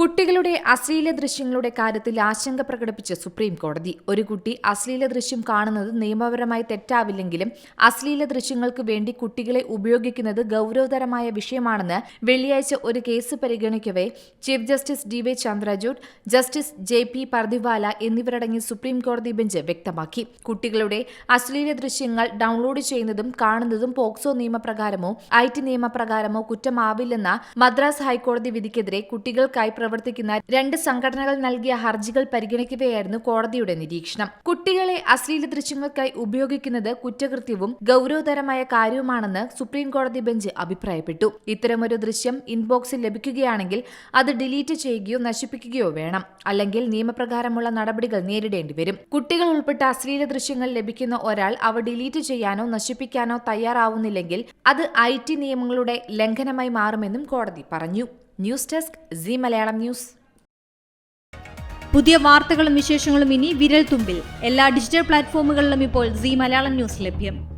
കുട്ടികളുടെ അശ്ലീല ദൃശ്യങ്ങളുടെ കാര്യത്തിൽ ആശങ്ക പ്രകടിപ്പിച്ച സുപ്രീം കോടതി. ഒരു കുട്ടി അശ്ലീല ദൃശ്യം കാണുന്നത് നിയമപരമായി തെറ്റാവില്ലെങ്കിലും അശ്ലീല ദൃശ്യങ്ങൾക്ക് വേണ്ടി കുട്ടികളെ ഉപയോഗിക്കുന്നത് ഗൌരവതരമായ വിഷയമാണെന്ന് വെള്ളിയാഴ്ച ഒരു case പരിഗണിക്കവേ chief justice D Y Chandrachud justice J B Pardiwala എന്നിവരടങ്ങിയ സുപ്രീം കോടതി ബെഞ്ച് വ്യക്തമാക്കി. കുട്ടികളുടെ അശ്ലീല ദൃശ്യങ്ങൾ ഡൗൺലോഡ് ചെയ്യുന്നതും കാണുന്നതും പോക്സോ നിയമപ്രകാരമോ ഐ ടി നിയമപ്രകാരമോ കുറ്റമാവില്ലെന്ന മദ്രാസ് ഹൈക്കോടതി വിധിക്കെതിരെ കുട്ടികൾക്കായി പ്രവർത്തിക്കുന്ന രണ്ട് സംഘടനകൾ നൽകിയ ഹർജികൾ പരിഗണിക്കവെയായിരുന്നു കോടതിയുടെ നിരീക്ഷണം. കുട്ടികളെ അശ്ലീല ദൃശ്യങ്ങൾക്കായി ഉപയോഗിക്കുന്നത് കുറ്റകൃത്യവും ഗൌരവതരമായ കാര്യവുമാണെന്ന് സുപ്രീം കോടതി ബെഞ്ച് അഭിപ്രായപ്പെട്ടു. ഇത്തരമൊരു ദൃശ്യം ഇൻബോക്സിൽ ലഭിക്കുകയാണെങ്കിൽ അത് ഡിലീറ്റ് ചെയ്യുകയോ നശിപ്പിക്കുകയോ വേണം. അല്ലെങ്കിൽ നിയമപ്രകാരമുള്ള നടപടികൾ നേരിടേണ്ടി വരും. കുട്ടികൾ ഉൾപ്പെട്ട അശ്ലീല ദൃശ്യങ്ങൾ ലഭിക്കുന്ന ഒരാൾ അവ ഡിലീറ്റ് ചെയ്യാനോ നശിപ്പിക്കാനോ തയ്യാറാവുന്നില്ലെങ്കിൽ അത് ഐ ടി നിയമങ്ങളുടെ ലംഘനമായി മാറുമെന്നും കോടതി പറഞ്ഞു. News desk C Malayalam news. പുതിയ വാർത്തകളും വിശേഷങ്ങളും ഇനി വിരൽ തുമ്പിൽ എല്ലാ ഡിജിറ്റൽ പ്ലാറ്റ്ഫോമുകളിലും ഇപ്പോൾ സി മലയാളം ന്യൂസ് ലഭ്യം.